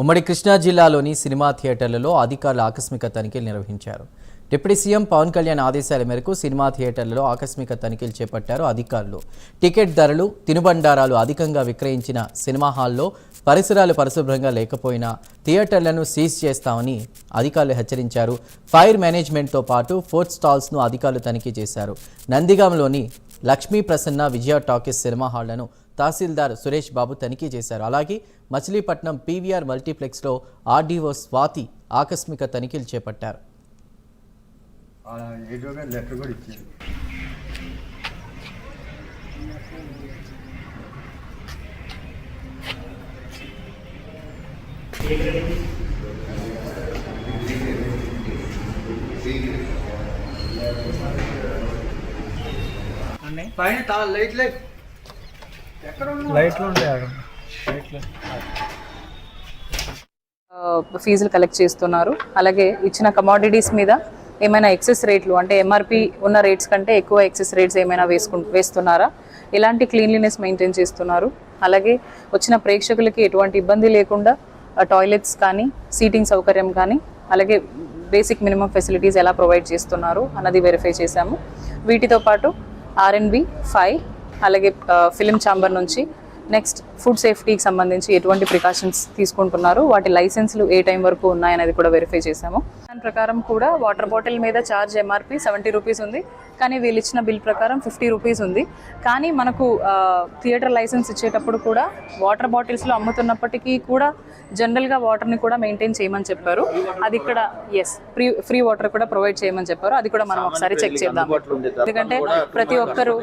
ఉమ్మడి కృష్ణా జిల్లాలోని సినిమా థియేటర్లలో అధికారులు ఆకస్మిక తనిఖీలు నిర్వహించారు. డిప్యూటీ సీఎం పవన్ కళ్యాణ్ ఆదేశాల మేరకు సినిమా థియేటర్లలో ఆకస్మిక తనిఖీలు చేపట్టారు అధికారులు. టికెట్ ధరలు తినుబండారాలు అధికంగా విక్రయించిన సినిమా హాల్లో పరిసరాలు పరిశుభ్రంగా లేకపోయినా థియేటర్లను సీజ్ చేస్తామని అధికారులు హెచ్చరించారు. ఫైర్ మేనేజ్మెంట్తో పాటు ఫోర్త్ స్టాల్స్ను అధికారులు తనిఖీ చేశారు. నందిగాంలోని లక్ష్మీ ప్రసన్న విజయ టాకీస్ సినిమా హాళ్ళను తహసీల్దార్ సురేష్ బాబు తనిఖీ చేశారు. అలాగే మచిలీపట్నం పీవీఆర్ మల్టీప్లెక్స్లో ఆర్డీఓ స్వాతి ఆకస్మిక తనిఖీలు చేపట్టారు. లెటర్ కూడా ఇచ్చారు. పైన తా లైట్ లైట్ ఎక్కడ ఉన్నా లైట్లు ఉంటాయి ఫీజులు కలెక్ట్ చేస్తున్నారు. అలాగే ఇచ్చిన కమాడిటీస్ మీద ఏమైనా ఎక్సెస్ రేట్లు అంటే ఎంఆర్పి ఉన్న రేట్స్ కంటే ఎక్కువ ఎక్సెస్ రేట్స్ ఏమైనా వేసుకు వేస్తున్నారా? ఎలాంటి క్లీన్లీనెస్ మెయింటైన్ చేస్తున్నారు? అలాగే వచ్చిన ప్రేక్షకులకి ఎటువంటి ఇబ్బంది లేకుండా టాయిలెట్స్ కానీ సీటింగ్ సౌకర్యం కానీ అలాగే బేసిక్ మినిమం ఫెసిలిటీస్ ఎలా ప్రొవైడ్ చేస్తున్నారు అన్నది వెరిఫై చేశాము. వీటితో పాటు ఆర్ఎన్బి ఫైవ్ అలాగే ఫిలిం ఛాంబర్ నుంచి నెక్స్ట్ ఫుడ్ సేఫ్టీకి సంబంధించి ఎటువంటి ప్రికాషన్స్ తీసుకుంటున్నారు? వాటి లైసెన్స్లు ఏ టైం వరకు ఉన్నాయనేది కూడా వెరిఫై చేశాము. దాని ప్రకారం కూడా వాటర్ బాటిల్ మీద ఛార్జ్ ఎంఆర్పి సెవెంటీ రూపీస్ ఉంది. కానీ వీళ్ళు ఇచ్చిన బిల్ ప్రకారం ఫిఫ్టీ రూపీస్ ఉంది. కానీ మనకు థియేటర్ లైసెన్స్ ఇచ్చేటప్పుడు కూడా వాటర్ బాటిల్స్లో అమ్ముతున్నప్పటికీ కూడా జనరల్గా వాటర్ని కూడా మెయింటైన్ చేయమని చెప్పారు. అది ఇక్కడ ఎస్ ఫ్రీ ఫ్రీ వాటర్ కూడా ప్రొవైడ్ చేయమని చెప్పారు. అది కూడా మనం ఒకసారి చెక్ చేద్దాం. ఎందుకంటే ప్రతి ఒక్కరు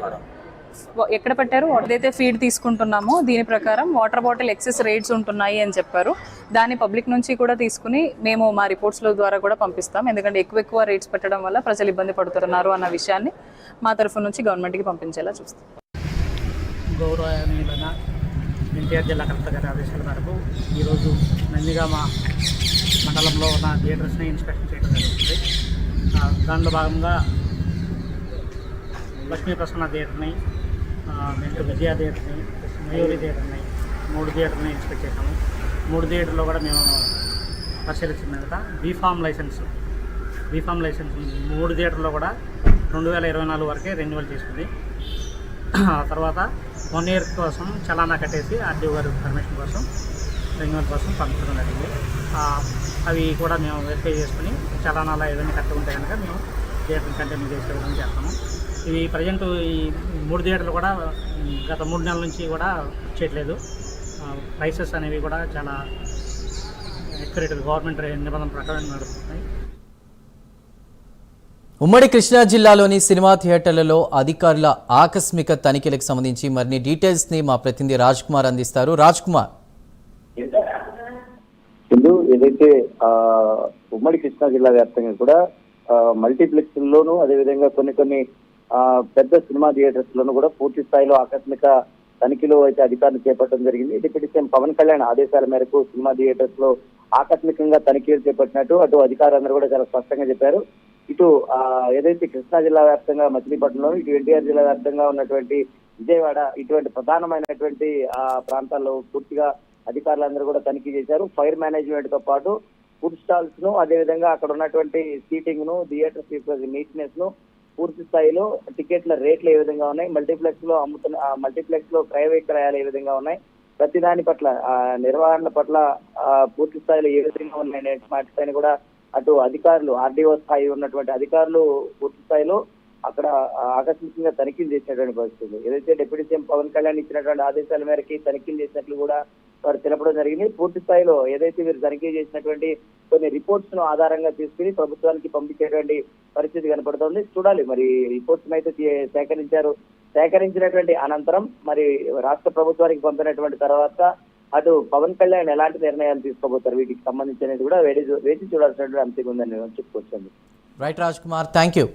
ఎక్కడ పెట్టారు? ఏదైతే ఫీడ్ తీసుకుంటున్నామో దీని ప్రకారం వాటర్ బాటిల్ ఎక్సెస్ రేట్స్ ఉంటున్నాయి అని చెప్పారు. దాన్ని పబ్లిక్ నుంచి కూడా తీసుకుని మేము మా రిపోర్ట్స్ల ద్వారా కూడా పంపిస్తాం. ఎందుకంటే ఎక్కువ ఎక్కువ రేట్స్ పెట్టడం వల్ల ప్రజలు ఇబ్బంది పడుతున్నారు అన్న విషయాన్ని మా తరఫు నుంచి గవర్నమెంట్కి పంపించేలా చూస్తాం. గౌరవ ఎన్టీఆర్ జిల్లా కలెక్టర్ గారి ఆదేశాల మేరకు ఈరోజు నందిగామ మండలంలో ఉన్న థియేటర్స్ని ఇన్స్పెక్షన్ చేయడం జరుగుతుంది. దానిలో భాగంగా లక్ష్మీ ప్రసన్న థియేటర్ని నెక్స్ట్ విజయ థియేటర్ని మయూరి థియేటర్ని మూడు థియేటర్ని ఇన్స్పెక్ట్ చేశాము. మూడు థియేటర్లో కూడా మేము పరిశీలించిన తర్వాత బీఫామ్ లైసెన్స్ బీఫామ్ లైసెన్స్ మూడు థియేటర్లో కూడా రెండు వేల ఇరవై నాలుగు వరకే రెన్యువల్ చేసుకుంది. ఆ తర్వాత వన్ ఇయర్ కోసం చలానా కట్టేసి ఆర్డీఓ గారి పర్మిషన్ కోసం రెన్యువల్ కోసం పంపించడం జరిగింది. అవి కూడా మేము వెరిఫై చేసుకుని చలానాలు ఏదైనా కట్టుకుంటే కనుక మేము థియేటర్ కంటిన్యూ చేసే విధంగా చేస్తాము. ఇవి ప్రజెంట్ ఈ మూడు థియేటర్లు కూడా గత మూడు నెలల నుంచి కూడా చేయట్లేదు. ప్రైసెస్ అనేవి కూడా చాలా ఎక్యురేట్ గవర్నమెంట్ నిబంధనల ప్రకారం నడుస్తున్నాయి. ఉమ్మడి కృష్ణా జిల్లాలోని సినిమా థియేటర్లలో అధికారుల ఆకస్మిక తనిఖీలకు సంబంధించి మరిన్ని డీటెయిల్స్ని మా ప్రతినిధి రాజ్ కుమార్ అందిస్తారు. రాజ్ కుమార్ ఏదైతే ఉమ్మడి కృష్ణా జిల్లా వ్యాప్తంగా కూడా మల్టీప్లెక్స్ లోను అదేవిధంగా కొన్ని కొన్ని పెద్ద సినిమా థియేటర్స్ లోను కూడా పూర్తి స్థాయిలో ఆకస్మిక తనిఖీలు అయితే అధికారులు చేపట్టడం జరిగింది. డిప్యూటీ సీఎం పవన్ కళ్యాణ్ ఆదేశాల మేరకు సినిమా థియేటర్స్లో ఆకస్మికంగా తనిఖీలు చేపట్టినట్టు అటు అధికారులందరూ కూడా చాలా స్పష్టంగా చెప్పారు. ఇటు ఏదైతే కృష్ణా జిల్లా వ్యాప్తంగా మచిలీపట్నంలో ఇటు ఎన్టీఆర్ జిల్లా వ్యాప్తంగా ఉన్నటువంటి విజయవాడ ఇటువంటి ప్రధానమైనటువంటి ఆ ప్రాంతాల్లో పూర్తిగా అధికారులందరూ కూడా తనిఖీ చేశారు. ఫైర్ మేనేజ్మెంట్తో పాటు ఫుడ్ స్టాల్స్ను అదేవిధంగా అక్కడ ఉన్నటువంటి సీటింగ్ను థియేటర్ నీట్నెస్ను పూర్తి స్థాయిలో టికెట్ల రేట్లు ఏ విధంగా ఉన్నాయి? మల్టీప్లెక్స్లో అమ్ముతున్న మల్టీప్లెక్స్లో క్రయ విక్రయాలు ఏ విధంగా ఉన్నాయి? ప్రతి దాని పట్ల నిర్వహణల నిర్వహణ పట్ల పూర్తి స్థాయిలో ఏ విధంగా ఉన్నాయి వాటిపైన కూడా అటు అధికారులు ఆర్డీఓ స్థాయి ఉన్నటువంటి అధికారులు పూర్తి స్థాయిలో అక్కడ ఆకస్మికంగా తనిఖీలు చేసినటువంటి పరిస్థితి. ఏదైతే డిప్యూటీ సీఎం పవన్ కళ్యాణ్ ఇచ్చినటువంటి ఆదేశాల మేరకి తనిఖీలు చేసినట్లు కూడా వారు తెలపడం జరిగింది. పూర్తి స్థాయిలో ఏదైతే వీరు తనిఖీ చేసినటువంటి కొన్ని రిపోర్ట్స్ను ఆధారంగా తీసుకుని ప్రభుత్వానికి పంపించేటువంటి పరిస్థితి కనపడుతోంది. చూడాలి మరి రిపోర్ట్స్ అయితే సేకరించారు. సేకరించినటువంటి అనంతరం మరి రాష్ట్ర ప్రభుత్వానికి పంపినటువంటి తర్వాత అటు పవన్ కళ్యాణ్ ఎలాంటి నిర్ణయాలు తీసుకోబోతారు? వీటికి సంబంధించినది కూడా వేడి వేచి చూడాల్సినటువంటి అంశం ఉందని చెప్పుకోవచ్చు right Raj Kumar thank you